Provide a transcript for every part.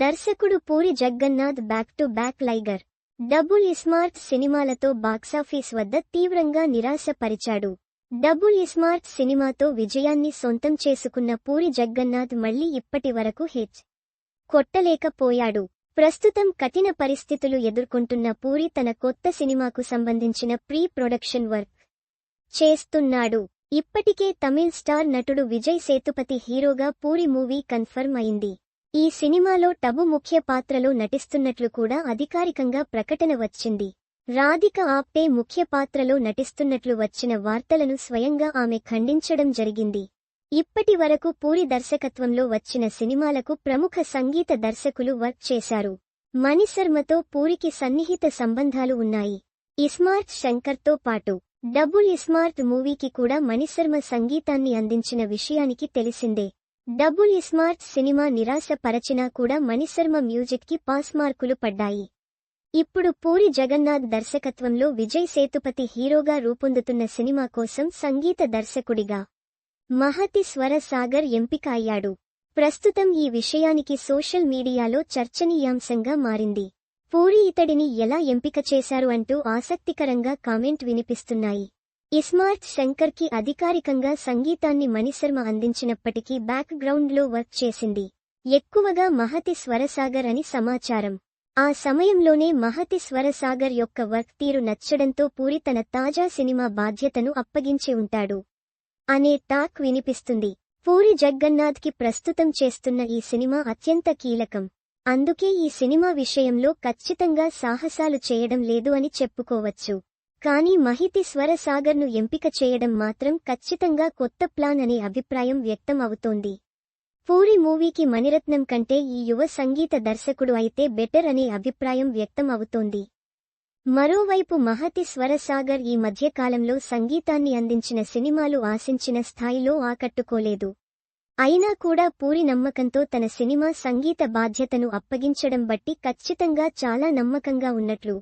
దర్శకుడు Puri Jagannath back to back Liger. Double iSmart సినిమాలతో box office వద్ద తీవ్రంగా నిరాశపరిచాడు. డబుల్ ఇస్మార్ట్ సినిమాతో విజయాన్ని సొంతం చేసుకున్న పూరి జగన్నాథ్ మళ్ళీ ఇప్పటి వరకు హిట్ కొట్టలేకపోయాడు. ప్రస్తుతం కఠిన పరిస్థితులు ఎదుర్కొంటున్న పూరి తన కొత్త సినిమాకు సంబంధించిన ప్రీ ప్రొడక్షన్ వర్క్ చేస్తున్నాడు. ఇప్పటికే తమిళ్ స్టార్ నటుడు విజయ్ సేతుపతి హీరోగా పూరి మూవీ కన్ఫర్మ్ అయింది. ఈ సినిమాలో టబు ముఖ్య పాత్రలో నటిస్తున్నట్లు కూడా అధికారికంగా ప్రకటన వచ్చింది. రాధిక ఆప్టే ముఖ్య పాత్రలో నటిస్తున్నట్లు వచ్చిన వార్తలను స్వయంగా ఆమె ఖండించడం జరిగింది. ఇప్పటి వరకు పూరి దర్శకత్వంలో వచ్చిన సినిమాలకు ప్రముఖ సంగీత దర్శకులు వర్క్ చేశారు. మణిశర్మతో పూరికి సన్నిహిత సంబంధాలు ఉన్నాయి. ఇస్మార్ట్ శంకర్తో పాటు డబుల్ ఇస్మార్ట్ మూవీకి కూడా మణిశర్మ సంగీతాన్ని అందించిన విషయానికి తెలిసిందే. డబుల్ ఇస్మార్ట్ సినిమా నిరాశ పరచినా కూడా మణిశర్మ మ్యూజిక్కి పాస్ మార్కులు పడ్డాయి. ఇప్పుడు పూరి జగన్నాథ్ దర్శకత్వంలో విజయ్ సేతుపతి హీరోగా రూపొందుతున్న సినిమా కోసం సంగీత దర్శకుడిగా మహతి స్వర సాగర్ ఎంపిక అయ్యాడు ప్రస్తుతం ఈ విషయానికి సోషల్ మీడియాలో చర్చనీయాంశంగా మారింది. పూరి ఇతడిని ఎలా ఎంపిక చేశారు అంటూ ఆసక్తికరంగా కామెంట్ వినిపిస్తున్నాయి. ఇస్మార్ట్ శంకర్కి అధికారికంగా సంగీతాన్ని మణిశర్మ అందించినప్పటికీ బ్యాక్ గ్రౌండ్లో వర్క్ చేసింది. ఎక్కువగా మహతి స్వరసాగర్ అని సమాచారం. ఆ సమయంలోనే మహతి స్వరసాగర్ యొక్క వర్క్ తీరు నచ్చడంతో పూరి తన తాజా సినిమా బాధ్యతను అప్పగించి ఉంటాడు. అనే టాక్ వినిపిస్తుంది. పూరి జగన్నాథ్కి ప్రస్తుతం చేస్తున్న ఈ సినిమా అత్యంత కీలకం. అందుకే ఈ సినిమా విషయంలో ఖచ్చితంగా సాహసాలు చేయడం లేదు అని చెప్పుకోవచ్చు. కానీ మహితి స్వర సాగర్ను ఎంపిక చేయడం మాత్రం ఖచ్చితంగా కొత్త ప్లాన్ అనే అభిప్రాయం వ్యక్తం అవుతోంది పూరి మూవీకి మణిరత్నం కంటే ఈ యువ సంగీత దర్శకుడు అయితే బెటర్ అనే అభిప్రాయం వ్యక్తం అవుతోంది మరోవైపు మహతి స్వరసాగర్ ఈ మధ్యకాలంలో సంగీతాన్ని అందించిన సినిమాలు ఆశించిన స్థాయిలో ఆకట్టుకోలేదు. అయినా కూడా పూరి నమ్మకంతో తన సినిమా సంగీత బాధ్యతను అప్పగించడం బట్టి ఖచ్చితంగా చాలా నమ్మకంగా ఉన్నట్లు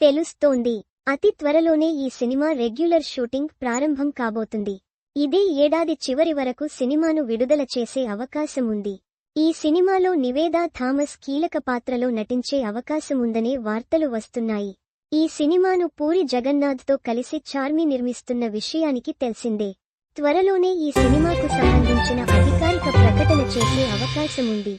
తెలుస్తోంది. అతి త్వరలోనే ఈ సినిమా రెగ్యులర్ షూటింగ్ ప్రారంభం కాబోతుంది. ఇదే ఏడాది చివరి వరకు సినిమాను విడుదల చేసే అవకాశం ఉంది. ఈ సినిమాలో నివేదా థామస్ కీలక పాత్రలో నటించే అవకాశముందనే వార్తలు వస్తున్నాయి. ఈ సినిమాను పూరి జగన్నాథ్తో కలిసి చార్మి నిర్మిస్తున్న విషయానికి తెలిసిందే. త్వరలోనే ఈ సినిమాకు సంబంధించిన అధికారిక ప్రకటన చేసే అవకాశముంది